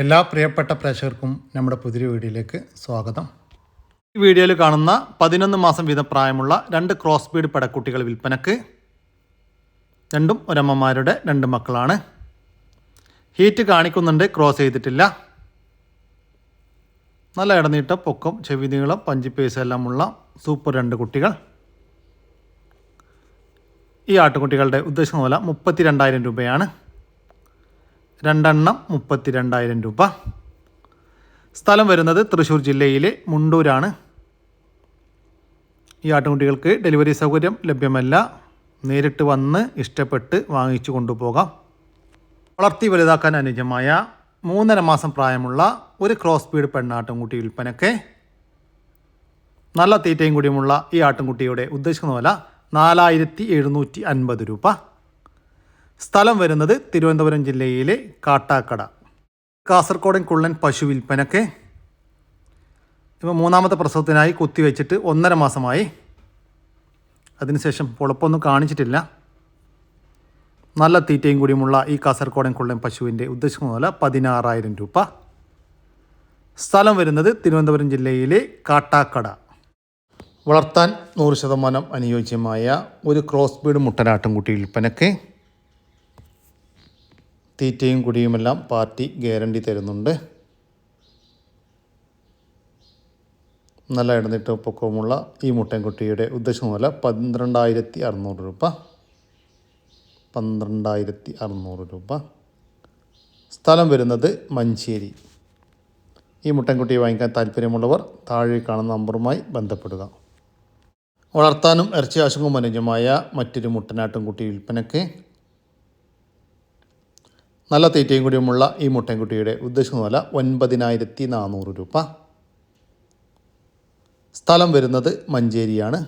എല്ലാ പ്രിയപ്പെട്ട പ്രേക്ഷകർക്കും നമ്മുടെ പുതിയ വീഡിയോയിലേക്ക് സ്വാഗതം. ഈ വീഡിയോയിൽ കാണുന്ന പതിനൊന്ന് മാസം വീതം പ്രായമുള്ള രണ്ട് ക്രോസ് ബീഡ് പടക്കുട്ടികൾ വിൽപ്പനക്ക് രണ്ടും ഒരമ്മമാരുടെ രണ്ട് മക്കളാണ്. ഹീറ്റ് കാണിക്കുന്നുണ്ട് ക്രോസ് ചെയ്തിട്ടില്ല. നല്ല ഇടനീട്ടം പൊക്കം ചെവി നീളം പേസ് എല്ലാമുള്ള സൂപ്പർ രണ്ട് കുട്ടികൾ. ഈ ആട്ടുകുട്ടികളുടെ ഉദ്ദേശം പോലെ മുപ്പത്തി രണ്ടായിരം രൂപയാണ്. രണ്ടെണ്ണം മുപ്പത്തി രണ്ടായിരം രൂപ. സ്ഥലം വരുന്നത് തൃശ്ശൂർ ജില്ലയിലെ മുണ്ടൂരാണ്. ഈ ആട്ടുകുട്ടികൾക്ക് ഡെലിവറി സൗകര്യം ലഭ്യമല്ല. നേരിട്ട് വന്ന് ഇഷ്ടപ്പെട്ട് വാങ്ങിച്ചു കൊണ്ടുപോകാം. വളർത്തി വലുതാക്കാൻ അനുജമായ മൂന്നര മാസം പ്രായമുള്ള ഒരു ക്രോസ് ബീഡ് പെണ്ണാട്ടുംകുട്ടി വിൽപ്പനയ്ക്ക് നല്ല തീറ്റയും കൂടിയുമുള്ള ഈ ആട്ടുംകുട്ടിയുടെ ഉദ്ദേശിക്കുന്ന വില നാലായിരത്തി എഴുന്നൂറ്റി അൻപത് രൂപ. സ്ഥലം വരുന്നത് തിരുവനന്തപുരം ജില്ലയിലെ കാട്ടാക്കട. കാസർഗോഡൻ കുള്ളൻ പശു വിൽപ്പനക്ക് ഇവ മൂന്നാമത്തെ പ്രസവത്തിനായി കുത്തിവെച്ചിട്ട് ഒന്നര മാസമായി. അതിനുശേഷം പൊളപ്പൊന്നും കാണിച്ചിട്ടില്ല. നല്ല തീറ്റയും കൂടിയുമുള്ള ഈ കാസർഗോഡൻ കുള്ളൻ പശുവിന്റെ ഉദ്ദേശിക്കുന്ന വില പതിനാറായിരം രൂപ. സ്ഥലം വരുന്നത് തിരുവനന്തപുരം ജില്ലയിലെ കാട്ടാക്കട. വളർത്താൻ നൂറ് ശതമാനം അനുയോജ്യമായ ഒരു ക്രോസ് ബീഡ് മുട്ടനാട്ടുംകുട്ടി വിൽപ്പനയ്ക്ക് തീറ്റയും കുടിയുമെല്ലാം പാർട്ടി ഗ്യാരണ്ടി തരുന്നുണ്ട്. നല്ല ഇടന്നിട്ട് പൊക്കവുമുള്ള ഈ മുട്ടൻകുട്ടിയുടെ ഉദ്ദേശം പോലെ പന്ത്രണ്ടായിരത്തി അറുന്നൂറ് രൂപ. പന്ത്രണ്ടായിരത്തി അറുന്നൂറ് രൂപ. സ്ഥലം വരുന്നത് മഞ്ചേരി. ഈ മുട്ടൻകുട്ടിയെ വാങ്ങിക്കാൻ താല്പര്യമുള്ളവർ താഴെ കാണുന്ന നമ്പറുമായി ബന്ധപ്പെടുക. വളർത്താനും ഇറച്ചി ആശുക്കും അനുയോജ്യമായ മറ്റൊരു മുട്ടനാട്ടുംകുട്ടി വിൽപ്പനയ്ക്ക് നല്ല തീറ്റയും കൂടിയുമുള്ള ഈ മുട്ടൻകുട്ടിയുടെ ഉദ്ദേശിക്കുന്ന വില ഒൻപതിനായിരത്തി നാനൂറ് രൂപ. സ്ഥലം വരുന്നത് മഞ്ചേരിയാണ്.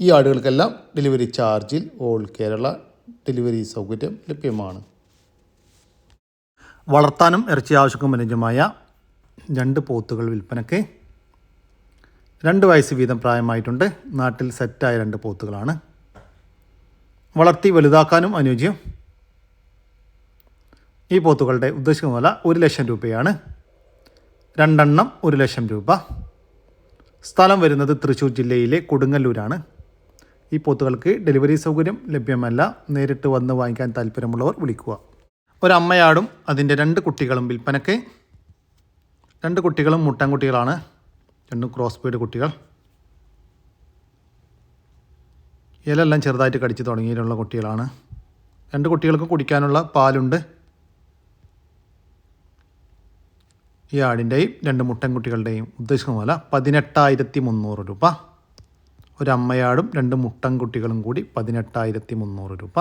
ഈ ആടുകൾക്കെല്ലാം ഡെലിവറി ചാർജിൽ ഓൾ കേരള ഡെലിവറി സൗകര്യം ലഭ്യമാണ്. വളർത്താനും ഇറച്ചി ആവശ്യക്കും അനുജമായ രണ്ട് പോത്തുകൾ വിൽപ്പനയ്ക്ക് രണ്ട് വയസ്സ് വീതം പ്രായമായിട്ടുണ്ട്. നാട്ടിൽ സെറ്റായ രണ്ട് പോത്തുകളാണ്. വളർത്തി വലുതാക്കാനും അനുയോജ്യം. ഈ പോത്തുകളുടെ ഉദ്ദേശിക്കുന്ന വില ഒരു ലക്ഷം രൂപയാണ്. രണ്ടെണ്ണം ഒരു ലക്ഷം രൂപ. സ്ഥലം വരുന്നത് തൃശ്ശൂർ ജില്ലയിലെ കൊടുങ്ങല്ലൂരാണ്. ഈ പോത്തുകൾക്ക് ഡെലിവറി സൗകര്യം ലഭ്യമല്ല. നേരിട്ട് വന്ന് വാങ്ങിക്കാൻ താല്പര്യമുള്ളവർ വിളിക്കുക. ഒരമ്മയാടും അതിന്റെ രണ്ട് കുട്ടികളും വിൽപ്പനയ്ക്ക്. രണ്ട് കുട്ടികളും മുട്ടൻകുട്ടികളാണ് രണ്ടും ക്രോസ് ബീഡ് കുട്ടികൾ. ഇലെല്ലാം ചെറുതായിട്ട് കടിച്ച് തുടങ്ങിയിട്ടുള്ള കുട്ടികളാണ്. രണ്ട് കുട്ടികൾക്ക് കുടിക്കാനുള്ള പാലുണ്ട്. ഈ ആടിന്റെയും രണ്ട് മുട്ടൻകുട്ടികളുടെയും ഉദ്ദേശിക്കുന്ന വില പതിനെട്ടായിരത്തി മുന്നൂറ് രൂപ. ഒരമ്മയാടും രണ്ട് മുട്ടൻകുട്ടികളും കൂടി പതിനെട്ടായിരത്തി മുന്നൂറ് രൂപ.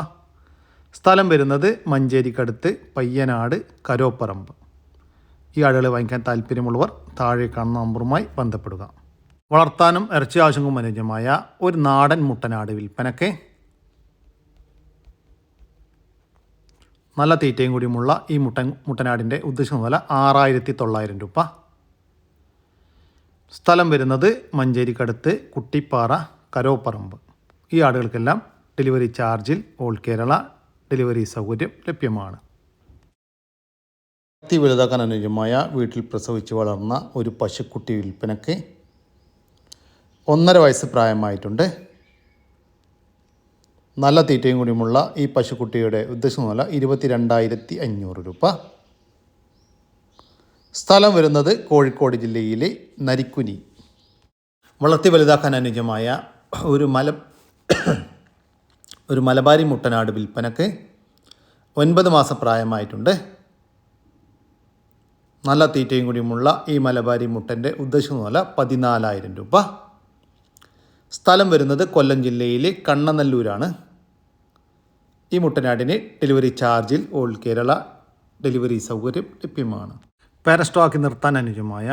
സ്ഥലം വരുന്നത് മഞ്ചേരിക്കടുത്ത് പയ്യനാട് കരോപ്പറമ്പ്. ഈ ആടുകളെ വാങ്ങിക്കാൻ താല്പര്യമുള്ളവർ താഴെ കാണുന്ന നമ്പറുമായി ബന്ധപ്പെടുക. വളർത്താനും ഇറച്ചി ആവശ്യങ്ങൾക്കും അനുയോജ്യമായ ഒരു നാടൻ മുട്ടനാട് വിൽപ്പനയ്ക്ക് നല്ല തീറ്റയും കൂടിയുമുള്ള ഈ മുട്ടൻ മുട്ടനാടിന്റെ ഉദ്ദേശിക്കുന്ന വില ആറായിരത്തി തൊള്ളായിരം രൂപ. സ്ഥലം വരുന്നത് മഞ്ചേരിക്കടുത്ത് കുട്ടിപ്പാറ കരോപ്പറമ്പ്. ഈ ആടുകൾക്കെല്ലാം ഡെലിവറി ചാർജിൽ ഓൾ കേരള ഡെലിവറി സൗകര്യം ലഭ്യമാണ്. അതി വലുതാക്കാൻ അനുയോജ്യമായ വീട്ടിൽ പ്രസവിച്ച് വളർന്ന ഒരു പശുക്കുട്ടി വിൽപ്പനയ്ക്ക് ഒന്നര വയസ്സ് പ്രായമായിട്ടുണ്ട്. നല്ല തീറ്റയും കൂടിയുമുള്ള ഈ പശുക്കുട്ടിയുടെ ഉദ്ദേശം വില ഇരുപത്തി രണ്ടായിരത്തി അഞ്ഞൂറ് രൂപ. സ്ഥലം വരുന്നത് കോഴിക്കോട് ജില്ലയിലെ നരിക്കുനി. വളർത്തി വലുതാക്കാൻ അനുജമായ ഒരു മല ഒരു മലബാരി മുട്ടനാട് വിൽപ്പനക്ക് ഒൻപത് മാസം പ്രായമായിട്ടുണ്ട്. നല്ല തീറ്റയും കൂടിയുമുള്ള ഈ മലബാരി മുട്ടന്റെ ഉദ്ദേശം വില പതിനാലായിരം രൂപ. സ്ഥലം വരുന്നത് കൊല്ലം ജില്ലയിലെ കണ്ണനല്ലൂരാണ്. ഈ മുട്ടനാടിന് ഡെലിവറി ചാർജിൽ ഓൾ കേരള ഡെലിവറി സൗകര്യം ലഭ്യമാണ്. പാരസ്റ്റോക്ക് നിർത്താൻ അനുജമായ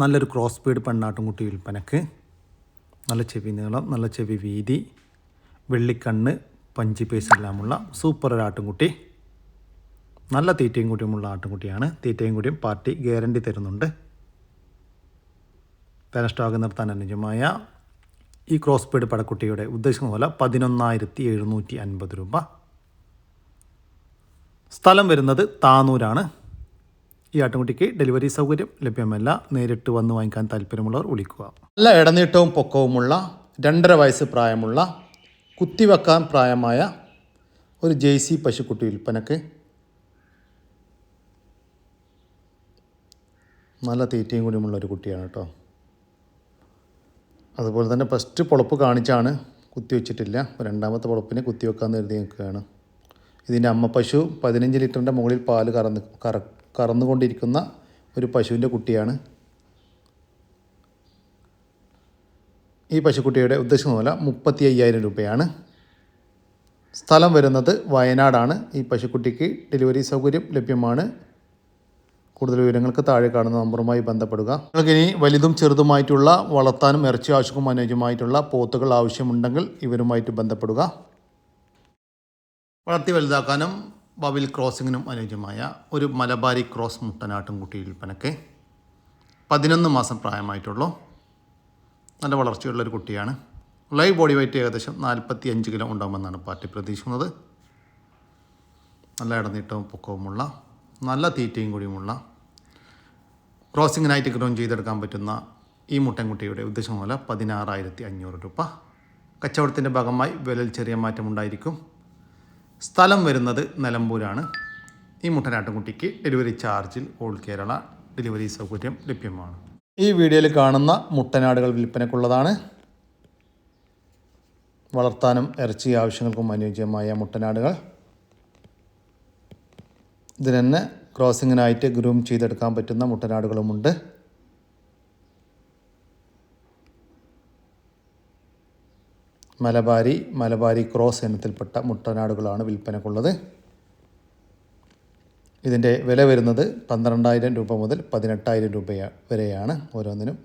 നല്ലൊരു ക്രോസ് സ്പീഡ് പെണ്ണാട്ടുംകുട്ടി വിൽപ്പനക്ക്. നല്ല ചെവി നീളം നല്ല ചെവി വീതി വെള്ളിക്കണ്ണ് പഞ്ചി പേസ് എല്ലാമുള്ള സൂപ്പർ ഒരു ആട്ടുംകുട്ടി. നല്ല തീറ്റയും കൂടിയുമുള്ള ആട്ടുംകുട്ടിയാണ്. തീറ്റയും കൂടിയും പാർട്ടി ഗ്യാരണ്ടി തരുന്നുണ്ട്. പാരസ്റ്റോക്ക് നിർത്താൻ അനുജമായ ഈ ക്രോസ് പേഡ് പടക്കുട്ടിയുടെ ഉദ്ദേശിക്കുന്ന വില പതിനൊന്നായിരത്തി എഴുന്നൂറ്റി അൻപത് രൂപ. സ്ഥലം വരുന്നത് താനൂരാണ്. ഈ ആട്ടുംകുട്ടിക്ക് ഡെലിവറി സൗകര്യം ലഭ്യമല്ല. നേരിട്ട് വന്ന് വാങ്ങിക്കാൻ താല്പര്യമുള്ളവർ വിളിക്കുക. നല്ല ഇടനീട്ടവും പൊക്കവുമുള്ള രണ്ടര വയസ്സ് പ്രായമുള്ള കുത്തിവെക്കാൻ പ്രായമായ ഒരു ജെയ്സി പശുക്കുട്ടി വിൽപ്പനക്ക് നല്ല തീറ്റയും കൂടിയുമുള്ള ഒരു കുട്ടിയാണ് കേട്ടോ. അതുപോലെ തന്നെ ഫസ്റ്റ് പൊളപ്പ് കാണിച്ചാണ് കുത്തിവെച്ചിട്ടില്ല രണ്ടാമത്തെ പൊളപ്പിനെ കുത്തി വെക്കാൻ കരുതി നിൽക്കുകയാണ്. ഇതിന്റെ അമ്മ പശു പതിനഞ്ച് ലിറ്ററിന്റെ മുകളിൽ പാൽ കറന്ന് കറ കറന്നുകൊണ്ടിരിക്കുന്ന ഒരു പശുവിന്റെ കുട്ടിയാണ്. ഈ പശുക്കുട്ടിയുടെ ഉദ്ദേശം പോലെ മുപ്പത്തി അയ്യായിരം രൂപയാണ്. സ്ഥലം വരുന്നത് വയനാടാണ്. ഈ പശുക്കുട്ടിക്ക് ഡെലിവറി സൗകര്യം ലഭ്യമാണ്. കൂടുതൽ വിവരങ്ങൾക്ക് താഴെ കാണുന്ന നമ്പറുമായി ബന്ധപ്പെടുക. നിങ്ങൾക്ക് ഇനി വലുതും ചെറുതുമായിട്ടുള്ള വളർത്താനും ഇറച്ചി ആവശ്യവും അനുയോജ്യമായിട്ടുള്ള പോത്തുകൾ ആവശ്യമുണ്ടെങ്കിൽ ഇവരുമായിട്ട് ബന്ധപ്പെടുക. വളർത്തി വലുതാക്കാനും ബബിൽ ക്രോസിങ്ങിനും അനുയോജ്യമായ ഒരു മലബാരി ക്രോസ് മുട്ടനാട്ടും കുട്ടി വിൽപ്പനയ്ക്ക് പതിനൊന്ന് മാസം പ്രായമായിട്ടുള്ളൂ. നല്ല വളർച്ചയുള്ള ഒരു കുട്ടിയാണ്. ലൈവ് ബോഡി വെയിറ്റ് ഏകദേശം നാൽപ്പത്തി അഞ്ച് കിലോ ഉണ്ടാകുമെന്നാണ് പാർട്ടി പ്രതീക്ഷിക്കുന്നത്. നല്ല ഇടനീട്ടവും പൊക്കവുമുള്ള നല്ല തീറ്റയും കൂടിയുമുള്ള ക്രോസിങ്ങിനായിട്ട് ഗ്രോൺ ചെയ്തെടുക്കാൻ പറ്റുന്ന ഈ മുട്ടൻകുട്ടിയുടെ ഉദ്ദേശം പോലെ പതിനാറായിരത്തി അഞ്ഞൂറ് രൂപ. കച്ചവടത്തിന്റെ ഭാഗമായി വിലയിൽ ചെറിയ മാറ്റമുണ്ടായിരിക്കും സ്ഥലം വരുന്നത് നിലമ്പൂരാണ്. ഈ മുട്ടനാട്ടുംകുട്ടിക്ക് ഡെലിവറി ചാർജിൽ ഓൾ കേരള ഡെലിവറി സൗകര്യം ലഭ്യമാണ്. ഈ വീഡിയോയിൽ കാണുന്ന മുട്ടനാടുകൾ വിൽപ്പനക്കുള്ളതാണ് വളർത്താനും ഇറച്ചി ആവശ്യങ്ങൾക്കും അനുയോജ്യമായ മുട്ടനാടുകൾ. ഇതിന് ക്രോസിങ്ങിനായിട്ട് ഗ്രൂം ചെയ്തെടുക്കാൻ പറ്റുന്ന മുട്ടനാടുകളുമുണ്ട്. മലബാരി മലബാരി ക്രോസ് ഇനത്തിൽപ്പെട്ട മുട്ടനാടുകളാണ് വിൽപ്പനക്കുള്ളത്. ഇതിന്റെ വില വരുന്നത് പന്ത്രണ്ടായിരം രൂപ മുതൽ പതിനെട്ടായിരം രൂപ വരെയാണ് ഓരോന്നിനും.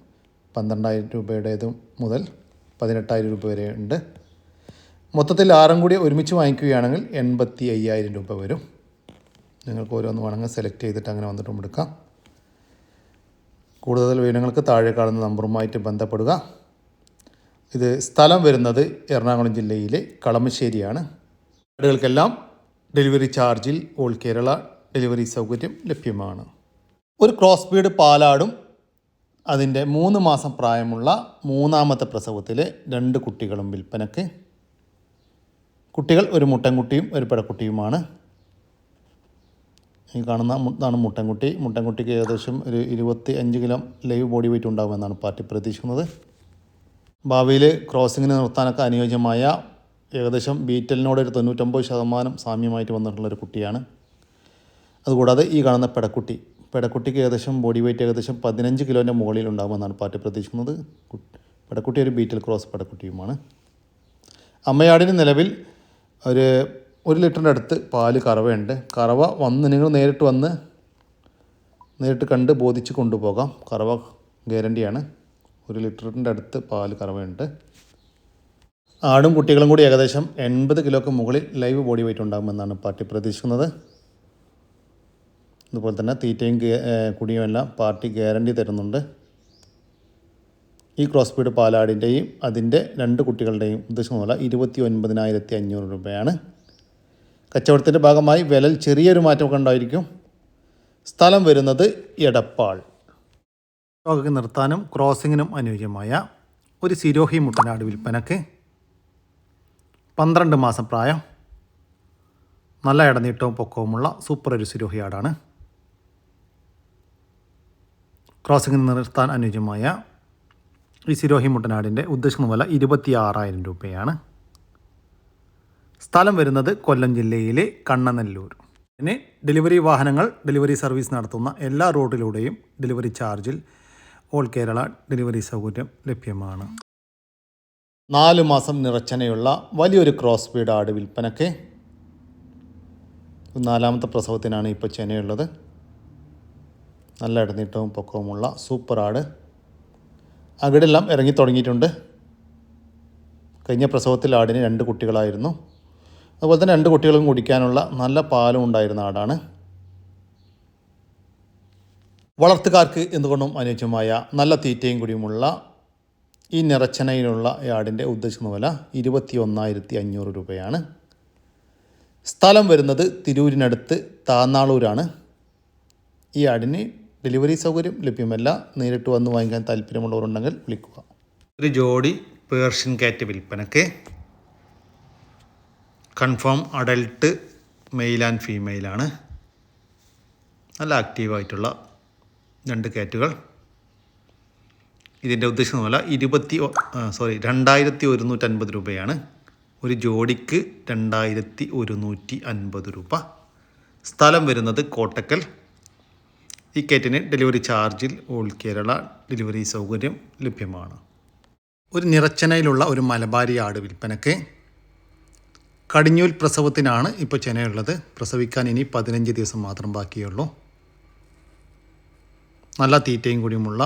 പന്ത്രണ്ടായിരം രൂപയുടേതും മുതൽ പതിനെട്ടായിരം രൂപ വരെ ഉണ്ട് മൊത്തത്തിൽ ആറും കൂടി ഒരുമിച്ച് വാങ്ങിക്കുകയാണെങ്കിൽ എൺപത്തി അയ്യായിരം രൂപ വരും. നിങ്ങൾക്ക് ഓരോന്ന് വേണമെങ്കിൽ സെലക്ട് ചെയ്തിട്ട് അങ്ങനെ വന്നിട്ടും എടുക്കാം. കൂടുതൽ വിവരങ്ങൾക്ക് താഴെ കാണുന്ന നമ്പറുമായിട്ട് ബന്ധപ്പെടുക. ഇത് സ്ഥലം വരുന്നത് എറണാകുളം ജില്ലയിലെ കളമശ്ശേരിയാണ്. ആടുകൾക്കെല്ലാം ഡെലിവറി ചാർജിൽ ഓൾ കേരള ഡെലിവറി സൗകര്യം ലഭ്യമാണ്. ഒരു ക്രോസ് ബീഡ് പാലാടും അതിന്റെ മൂന്ന് മാസം പ്രായമുള്ള മൂന്നാമത്തെ പ്രസവത്തിലെ രണ്ട് കുട്ടികളും വിൽപ്പനക്ക് കുട്ടികൾ ഒരു മുട്ടൻകുട്ടിയും ഒരു പെടക്കുട്ടിയുമാണ് ഈ കാണുന്ന ഇതാണ് മുട്ടൻകുട്ടി. മുട്ടൻകുട്ടിക്ക് ഏകദേശം ഒരു ഇരുപത്തി അഞ്ച് കിലോ ലൈവ് ബോഡി വെയിറ്റ് ഉണ്ടാകുമെന്നാണ് പാർട്ടി പ്രതീക്ഷിക്കുന്നത്. ഭാവിയിൽ ക്രോസിങ്ങിന് നിർത്താനൊക്കെ അനുയോജ്യമായ ഏകദേശം ബീറ്റലിനോട് ഒരു തൊണ്ണൂറ്റൊമ്പത് ശതമാനം സാമ്യമായിട്ട് വന്നിട്ടുള്ളൊരു കുട്ടിയാണ്. അതുകൂടാതെ ഈ കാണുന്ന പെടക്കുട്ടി. പെടക്കുട്ടിക്ക് ഏകദേശം ബോഡി വെയിറ്റ് ഏകദേശം പതിനഞ്ച് കിലോന്റെ മുകളിൽ ഉണ്ടാകുമെന്നാണ് പാർട്ടി പ്രതീക്ഷിക്കുന്നത്. പെടക്കുട്ടി ഒരു ബീറ്റൽ ക്രോസ് പെടക്കുട്ടിയുമാണ്. അമ്മയാടിന് നിലവിൽ ഒരു ഒരു ലിറ്ററിന്റെ അടുത്ത് പാൽ കറവയുണ്ട്. കറവ വന്ന് നിങ്ങൾ നേരിട്ട് വന്ന് നേരിട്ട് കണ്ട് ബോധിച്ച് കൊണ്ടുപോകാം. കറവ ഗ്യാരണ്ടിയാണ് ഒരു ലിറ്ററിന്റെ അടുത്ത് പാൽ കറവയുണ്ട്. ആടും കുട്ടികളും കൂടി ഏകദേശം എൺപത് കിലോക്ക് മുകളിൽ ലൈവ് ബോഡി വെയിറ്റ് ഉണ്ടാകുമെന്നാണ് പാർട്ടി പ്രതീക്ഷിക്കുന്നത്. അതുപോലെ തന്നെ തീറ്റയും കുടിയുമെല്ലാം പാർട്ടി ഗ്യാരണ്ടി തരുന്നുണ്ട്. ഈ ക്രോസ് ബീഡ് പാലാടിന്റെയും അതിന്റെ രണ്ട് കുട്ടികളുടെയും ഉദ്ദേശം പോലെ ഇരുപത്തി ഒൻപതിനായിരത്തി അഞ്ഞൂറ് രൂപയാണ്. കച്ചവടത്തിന്റെ ഭാഗമായി വിലൽ ചെറിയൊരു മാറ്റമൊക്കെ ഉണ്ടായിരിക്കും. സ്ഥലം വരുന്നത് എടപ്പാൾ. യോഗ നിർത്താനും ക്രോസിങ്ങിനും അനുയോജ്യമായ ഒരു സിരോഹി മുട്ടനാട് വിൽപ്പനക്ക് പന്ത്രണ്ട് മാസം പ്രായം. നല്ല ഇടനീട്ടവും പൊക്കവുമുള്ള സൂപ്പർ ഒരു സിരോഹി ആടാണ്. ക്രോസിങ്ങിന് നിർത്താൻ അനുയോജ്യമായ ഈ സിരോഹി മുട്ടനാടിന്റെ ഉദ്ദേശിക്കുന്ന വില ഇരുപത്തി ആറായിരം രൂപയാണ്. സ്ഥലം വരുന്നത് കൊല്ലം ജില്ലയിലെ കണ്ണനല്ലൂർ. പിന്നെ ഡെലിവറി വാഹനങ്ങൾ ഡെലിവറി സർവീസ് നടത്തുന്ന എല്ലാ റോഡിലൂടെയും ഡെലിവറി ചാർജിൽ ഓൾ കേരള ഡെലിവറി സൗകര്യം ലഭ്യമാണ്. നാല് മാസം നിറച്ചനയുള്ള വലിയൊരു ക്രോസ് ബീഡ് ആട് വിൽപ്പനയ്ക്ക് നാലാമത്തെ പ്രസവത്തിനാണ് ഇപ്പോൾ ചെനയുള്ളത്. നല്ല ഇടനീട്ടവും പൊക്കവുമുള്ള സൂപ്പർ ആട്. അകിടെല്ലാം ഇറങ്ങി തുടങ്ങിയിട്ടുണ്ട്. കഴിഞ്ഞ പ്രസവത്തിൽ ആടിന് രണ്ട് കുട്ടികളായിരുന്നു. അതുപോലെ തന്നെ രണ്ട് കുട്ടികളും കുടിക്കാനുള്ള നല്ല പാലും ഉണ്ടായിരുന്ന ആടാണ്. വളർത്തുകാർക്ക് എന്തുകൊണ്ടും അനുയോജ്യമായ നല്ല തീറ്റയും കൂടിയുമുള്ള ഈ നിറച്ചനയിലുള്ള ആടിന്റെ ഉദ്ദേശിക്കുന്ന വില ഇരുപത്തി ഒന്നായിരത്തി അഞ്ഞൂറ് രൂപയാണ്. സ്ഥലം വരുന്നത് തിരൂരിനടുത്ത് താന്നാളൂരാണ്. ഈ ആടിന് ഡെലിവറി സൗകര്യം ലഭ്യമല്ല. നേരിട്ട് വന്ന് വാങ്ങിക്കാൻ താല്പര്യമുള്ളവരുണ്ടെങ്കിൽ വിളിക്കുക. ഒരു ജോഡി പേർഷ്യൻ കാറ്റ് വിൽപ്പനക്ക് കൺഫേം അഡൽട്ട് മെയിൽ ആൻഡ് ഫീമെയിലാണ് നല്ല ആക്റ്റീവായിട്ടുള്ള രണ്ട് കാറ്റുകൾ. ഇതിന്റെ ഉദ്ദേശം എന്നല്ല ഇരുപത്തി സോറി രണ്ടായിരത്തി ഒരുന്നൂറ്റൻപത് രൂപയാണ്. ഒരു ജോഡിക്ക് രണ്ടായിരത്തി ഒരുന്നൂറ്റി അൻപത് രൂപ. സ്ഥലം വരുന്നത് കോട്ടക്കൽ. ഈ കേറ്റിന് ഡെലിവറി ചാർജിൽ ഓൾ കേരള ഡെലിവറി സൗകര്യം ലഭ്യമാണ്. ഒരു നിറച്ചനയിലുള്ള ഒരു മലബാരി ആട് വിൽപ്പനയ്ക്ക് കടിഞ്ഞൂൽ പ്രസവത്തിനാണ് ഇപ്പോൾ ചെനയുള്ളത്. പ്രസവിക്കാൻ ഇനി പതിനഞ്ച് ദിവസം മാത്രം ബാക്കിയുള്ളൂ. നല്ല തീറ്റയും കൂടിയുമുള്ള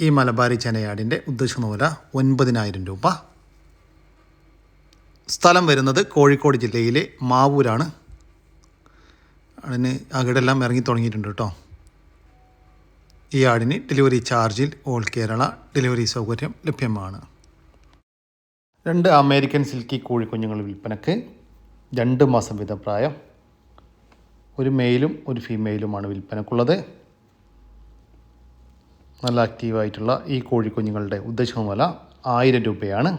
ഈ മലബാരി ചെനയാടിന്റെ ഉദ്ദേശ നൂല ഒൻപതിനായിരം രൂപ. സ്ഥലം വരുന്നത് കോഴിക്കോട് ജില്ലയിലെ മാവൂരാണ്. അതിന് അകിടെല്ലാം ഇറങ്ങി തുടങ്ങിയിട്ടുണ്ട് കേട്ടോ. ഈ ആടിന് ഡെലിവറി ചാർജിൽ ഓൾ കേരള ഡെലിവറി സൗകര്യം ലഭ്യമാണ്. രണ്ട് അമേരിക്കൻ സിൽക്കി കോഴിക്കുഞ്ഞുങ്ങൾ വിൽപ്പനക്ക് രണ്ട് മാസം വീതം പ്രായം. ഒരു മെയിലും ഒരു ഫീമെയിലുമാണ് വിൽപ്പനക്കുള്ളത്. നല്ല ആക്റ്റീവായിട്ടുള്ള ഈ കോഴിക്കുഞ്ഞുങ്ങളുടെ ഉദ്ദേശം വില ആയിരം രൂപയാണ്.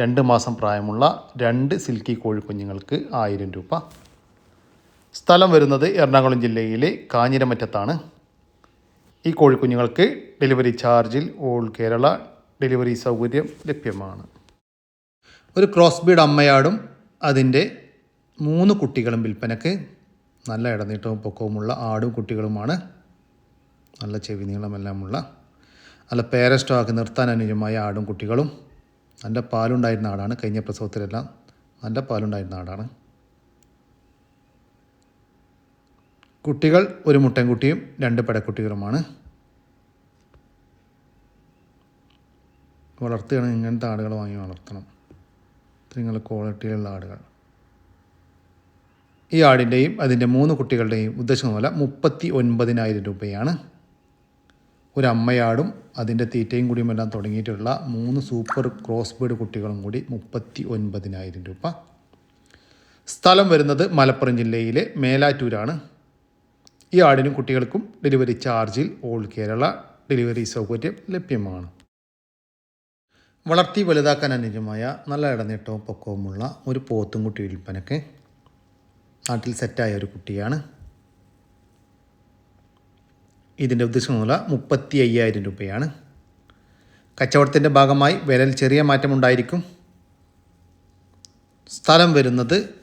രണ്ട് മാസം പ്രായമുള്ള രണ്ട് സിൽക്കി കോഴിക്കുഞ്ഞുങ്ങൾക്ക് ആയിരം രൂപ. സ്ഥലം വരുന്നത് എറണാകുളം ജില്ലയിലെ കാഞ്ഞിരമറ്റത്താണ്. ഈ കോഴിക്കുഞ്ഞുങ്ങൾക്ക് ഡെലിവറി ചാർജിൽ ഓൾ കേരള ഡെലിവറി സൗകര്യം ലഭ്യമാണ്. ഒരു ക്രോസ് ബീഡ് അമ്മയാടും അതിന്റെ മൂന്ന് കുട്ടികളും വിൽപ്പനക്ക് നല്ല ഇടനീട്ടവും പൊക്കവുമുള്ള ആടും കുട്ടികളുമാണ്. നല്ല ചെവി നീളമെല്ലാമുള്ള നല്ല പേര സ്റ്റോക്ക് നിർത്താൻ അനുയോജ്യമായ ആടും കുട്ടികളും. നല്ല പാലുണ്ടായിരുന്ന ആടാണ്. കഴിഞ്ഞ പ്രസവത്തിലെല്ലാം നല്ല പാലുണ്ടായിരുന്ന ആടാണ്. കുട്ടികൾ ഒരു മുട്ടൻകുട്ടിയും രണ്ട് പെടക്കുട്ടികളുമാണ്. വളർത്തുകയാണെങ്കിൽ ഇങ്ങനത്തെ ആടുകൾ വാങ്ങി വളർത്തണം. ഇത്രയും ക്വാളിറ്റിയിലുള്ള ആടുകൾ. ഈ ആടിന്റെയും അതിന്റെ മൂന്ന് കുട്ടികളുടെയും ഉദ്ദേശം പോലെ മുപ്പത്തി ഒൻപതിനായിരം രൂപയാണ്. ഒരു അമ്മയാടും അതിന്റെ തീറ്റയും കൂടിയും എല്ലാം തുടങ്ങിയിട്ടുള്ള മൂന്ന് സൂപ്പർ ക്രോസ് ബേഡ് കുട്ടികളും കൂടി മുപ്പത്തി ഒൻപതിനായിരം രൂപ. സ്ഥലം വരുന്നത് മലപ്പുറം ജില്ലയിലെ മേലാറ്റൂരാണ്. ഈ ആടിനും കുട്ടികൾക്കും ഡെലിവറി ചാർജിൽ ഓൾ കേരള ഡെലിവറി സൗകര്യം ലഭ്യമാണ്. വളർത്തി വലുതാക്കാൻ അനുജമായ നല്ല ഇടനീട്ടവും പൊക്കവുമുള്ള ഒരു പോത്തും കുട്ടി വിൽപ്പനയ്ക്ക് നാട്ടിൽ സെറ്റായ ഒരു കുട്ടിയാണ്. ഇതിന്റെ ഉദ്ദേശം വില മുപ്പത്തി അയ്യായിരം രൂപയാണ്. കച്ചവടത്തിന്റെ ഭാഗമായി വിലയിൽ ചെറിയ മാറ്റമുണ്ടായിരിക്കും. സ്ഥലം വരുന്നത്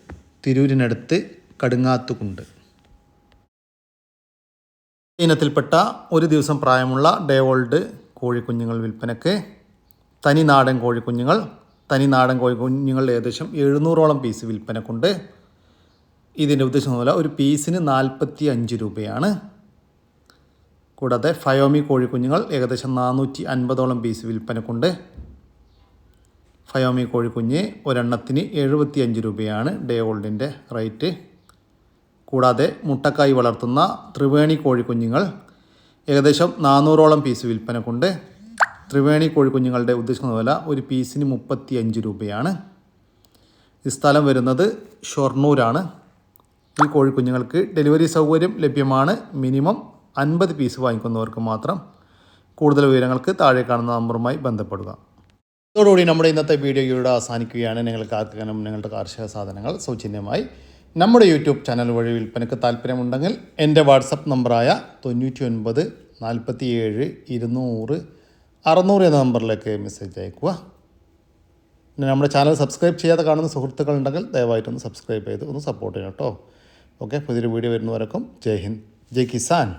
തിരൂരിനടുത്ത് കടുങ്ങാത്തുകുണ്ട്. ഇനത്തിൽപ്പെട്ട ഒരു ദിവസം പ്രായമുള്ള ഡേവോൾഡ് കോഴിക്കുഞ്ഞുങ്ങൾ വിൽപ്പനയ്ക്ക് തനി നാടൻ കോഴിക്കുഞ്ഞുങ്ങൾ തനിനാടൻ കോഴിക്കുഞ്ഞുങ്ങൾ ഏകദേശം എഴുന്നൂറോളം പീസ് വിൽപ്പനക്കുണ്ട് ഇതിന്റെ ഉദ്ദേശം പോലെ ഒരു പീസിന് നാൽപ്പത്തി അഞ്ച് രൂപയാണ്. കൂടാതെ ഫയോമി കോഴിക്കുഞ്ഞുങ്ങൾ ഏകദേശം നാനൂറ്റി അൻപതോളം പീസ് വിൽപ്പനക്കുണ്ട് ഫയോമി കോഴിക്കുഞ്ഞ് ഒരെണ്ണത്തിന് എഴുപത്തി അഞ്ച് രൂപയാണ് ഡേ ഓൾഡിന്റെ റേറ്റ്. കൂടാതെ മുട്ടക്കായി വളർത്തുന്ന ത്രിവേണി കോഴിക്കുഞ്ഞുങ്ങൾ ഏകദേശം നാനൂറോളം പീസ് വിൽപ്പനക്കുണ്ട് ത്രിവേണി കോഴിക്കുഞ്ഞുങ്ങളുടെ ഉദ്ദേശിക്കുന്ന വില ഒരു പീസിന് മുപ്പത്തി അഞ്ച് രൂപയാണ്. ഈ സ്ഥലം വരുന്നത് ഷൊർണൂരാണ്. ഈ കോഴിക്കുഞ്ഞുങ്ങൾക്ക് ഡെലിവറി സൗകര്യം ലഭ്യമാണ്. മിനിമം അൻപത് പീസ് വാങ്ങിക്കുന്നവർക്ക് മാത്രം കൂടുതൽ വിവരങ്ങൾക്ക് താഴെ കാണുന്ന നമ്പറുമായി ബന്ധപ്പെടുക. ഇതോടുകൂടി നമ്മുടെ ഇന്നത്തെ വീഡിയോ ഇവിടെ അവസാനിക്കുകയാണ്. നിങ്ങൾക്ക് ആർക്കെങ്കിലും നിങ്ങളുടെ കാർഷിക സാധനങ്ങൾ സൗജന്യമായി നമ്മുടെ യൂട്യൂബ് ചാനൽ വഴി വിൽപ്പനയ്ക്ക് താല്പര്യമുണ്ടെങ്കിൽ എന്റെ വാട്സപ്പ് നമ്പറായ തൊണ്ണൂറ്റി ഒൻപത് നാൽപ്പത്തി ഏഴ് ഇരുന്നൂറ് അറുന്നൂറ് എന്ന നമ്പറിലേക്ക് മെസ്സേജ് അയക്കുക. പിന്നെ നമ്മുടെ ചാനൽ സബ്സ്ക്രൈബ് ചെയ്യാതെ കാണുന്ന സുഹൃത്തുക്കൾ ഉണ്ടെങ്കിൽ ദയവായിട്ടൊന്ന് സബ്സ്ക്രൈബ് ചെയ്ത് ഒന്ന് സപ്പോർട്ട് ചെയ്യണം കേട്ടോ. ഓക്കെ പുതിയൊരു വീഡിയോ വരുന്നവരൊക്കെ ജയ് ഹിന്ദ് ജയ് കിസാൻ.